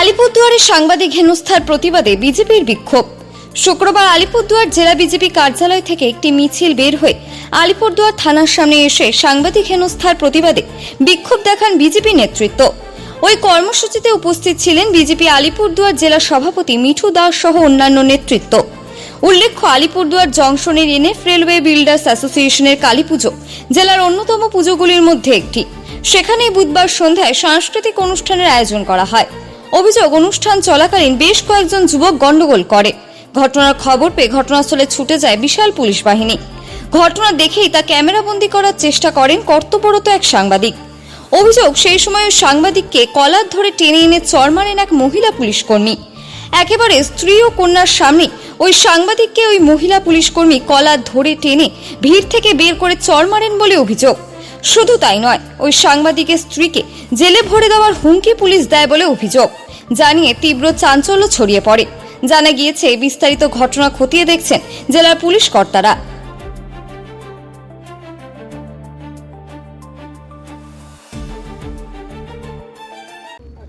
আলিপুরদুয়ারে সাংবাদিক হেনস্থার প্রতিবাদে বিজেপির বিক্ষোভ। শুক্রবার আলিপুরদুয়ার জেলা বিজেপি কার্যালয় থেকে একটি মিছিল বের হয়ে আলিপুরদুয়ার থানার সামনে এসে সাংবাদিক হেনস্থার প্রতিবাদে বিক্ষোভ দেখান বিজেপি নেতৃত্ব। ওই কর্মসূচিতে উপস্থিত ছিলেন বিজেপি আলিপুরদুয়ার জেলা সভাপতি মিঠু দাস সহ অন্যান্য নেতৃত্ব। উল্লেখ্য, আলিপুরদুয়ার জংশনের এনএফ রেলওয়ে বিল্ডার্স অ্যাসোসিয়েশনের কালীপুজো জেলার অন্যতম পুজোগুলির মধ্যে একটি। সেখানে বুধবার সন্ধ্যায় সাংস্কৃতিক অনুষ্ঠানের আয়োজন করা হয়। অভিযোগ অনুষ্ঠান চলাকালীন বেশ কয়েকজন যুবক গন্ডগোল করে। ঘটনার খবর পেয়ে ঘটনাস্থলে ছুটে যায় বিশাল পুলিশ বাহিনী। ঘটনা দেখেই তা ক্যামেরাবন্দি করার চেষ্টা করেন কর্তব্যরত এক সাংবাদিক। অভিযোগ, সেই সময় সাংবাদিককে কলার ধরে টেনে এনে চর মারেন এক মহিলা পুলিশ কর্মী একেবারে স্ত্রী ও কন্যার সামনে ওই সাংবাদিককে ওই মহিলা পুলিশ কর্মী কলার ধরে টেনে ভিড় থেকে বের করে চর মারেন বলে অভিযোগ। শুধু তাই নয়, ওই সাংবাদিকের স্ত্রীকে জেলে ভরে দেওয়ার হুমকি পুলিশ দেয় বলে অভিযোগ জানিয়ে তীব্র চাঞ্চল্য ছড়িয়ে পড়ে। জানা গিয়েছে, বিস্তারিত ঘটনা খতিয়ে দেখছেন জেলার পুলিশ কর্তারা।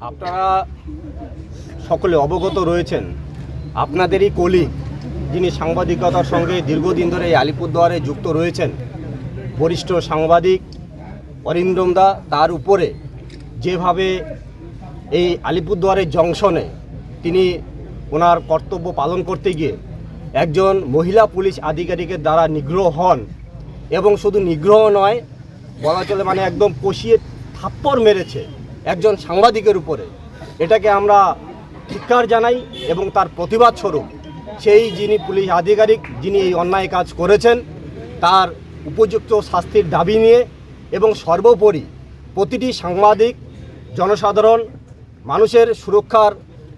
আপনারা সকলে অবগত রয়েছেন, আপনাদেরই কলি যিনি সাংবাদিকতার সঙ্গে দীর্ঘদিন ধরে আলিপুরদুয়ারে যুক্ত রয়েছেন, বরিষ্ঠ সাংবাদিক অরিন্দম দা তার উপরে যেভাবে এই আলিপুরদুয়ারের জংশনে তিনি ওনার কর্তব্য পালন করতে গিয়ে একজন মহিলা পুলিশ আধিকারিকের দ্বারা নিগ্রহ হন এবং শুধু নিগ্রহ নয়, বলা চলে মানে একদম কষিয়ে থাপ্পড় মেরেছে একজন সাংবাদিকের উপরে। এটাকে আমরা ধিক্কার জানাই এবং তার প্রতিবাদ স্বরূপ সেই যিনি পুলিশ আধিকারিক যিনি এই অন্যায় কাজ করেছেন, তার উপযুক্ত শাস্তির দাবি নিয়ে এবং সর্বোপরি প্রতিটি সাংবাদিক, জনসাধারণ, মানুষের সুরক্ষার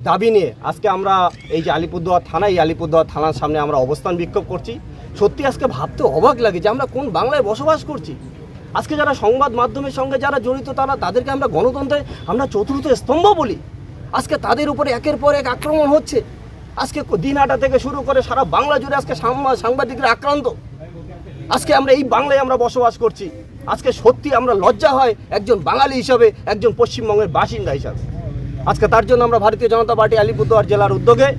দাবি নিয়ে আজকে আমরা এই যে আলিপুরদুয়ার থানা, এই আলিপুরদুয়ার থানার সামনে আমরা অবস্থান বিক্ষোভ করছি। সত্যি আজকে ভাবতে অবাক লাগে যে আমরা কোন বাংলায় বসবাস করছি। আজকে যারা সংবাদ মাধ্যমের সঙ্গে যারা জড়িত তারা তাদেরকে আমরা গণতন্ত্রে আমরা চতুর্থ স্তম্ভ বলি। আজকে তাদের উপরে একের পর এক আক্রমণ হচ্ছে। আজকে দিনহাটা থেকে শুরু করে সারা বাংলা জুড়ে আজকে সাংবাদিকরা আক্রান্ত। আজকে আমরা এই বাংলায় আমরা বসবাস করছি। আজকে সত্যি আমরা লজ্জা হয় একজন বাঙালি হিসাবে, একজন পশ্চিমবঙ্গের বাসিন্দা হিসাবে। আজকে তার জন্য আমরা ভারতীয় জনতা পার্টি আলিপুরদুয়ার জেলার উদ্যোগে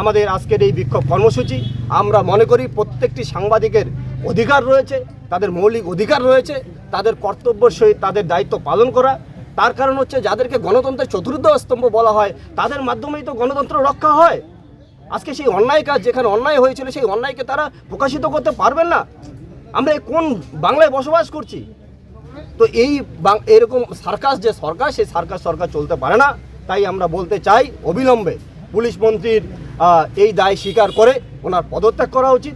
আমাদের আজকের এই বিক্ষোভ কর্মসূচি, আমরা মনে করি প্রত্যেকটি সাংবাদিকের অধিকার রয়েছে, তাদের মৌলিক অধিকার রয়েছে, তাদের কর্তব্যের সহিত তাদের দায়িত্ব পালন করা। তার কারণ হচ্ছে যাদেরকে গণতন্ত্রের চতুর্থ স্তম্ভ বলা হয়, তাদের মাধ্যমেই তো গণতন্ত্র রক্ষা হয়। আজকে সেই অন্যায় কাজ যেখানে অন্যায় হয়েছিল, সেই অন্যায়কে তারা প্রকাশিত করতে পারবেন না। আমরা কোন বাংলায় বসবাস করছি? তো এই এরকম সার্কাস যে সরকার, সেই সার্কাস সরকার চলতে পারে না। তাই আমরা বলতে চাই, অবিলম্বে পুলিশ মন্ত্রীর এই দায় স্বীকার করে ওনার পদত্যাগ করা উচিত।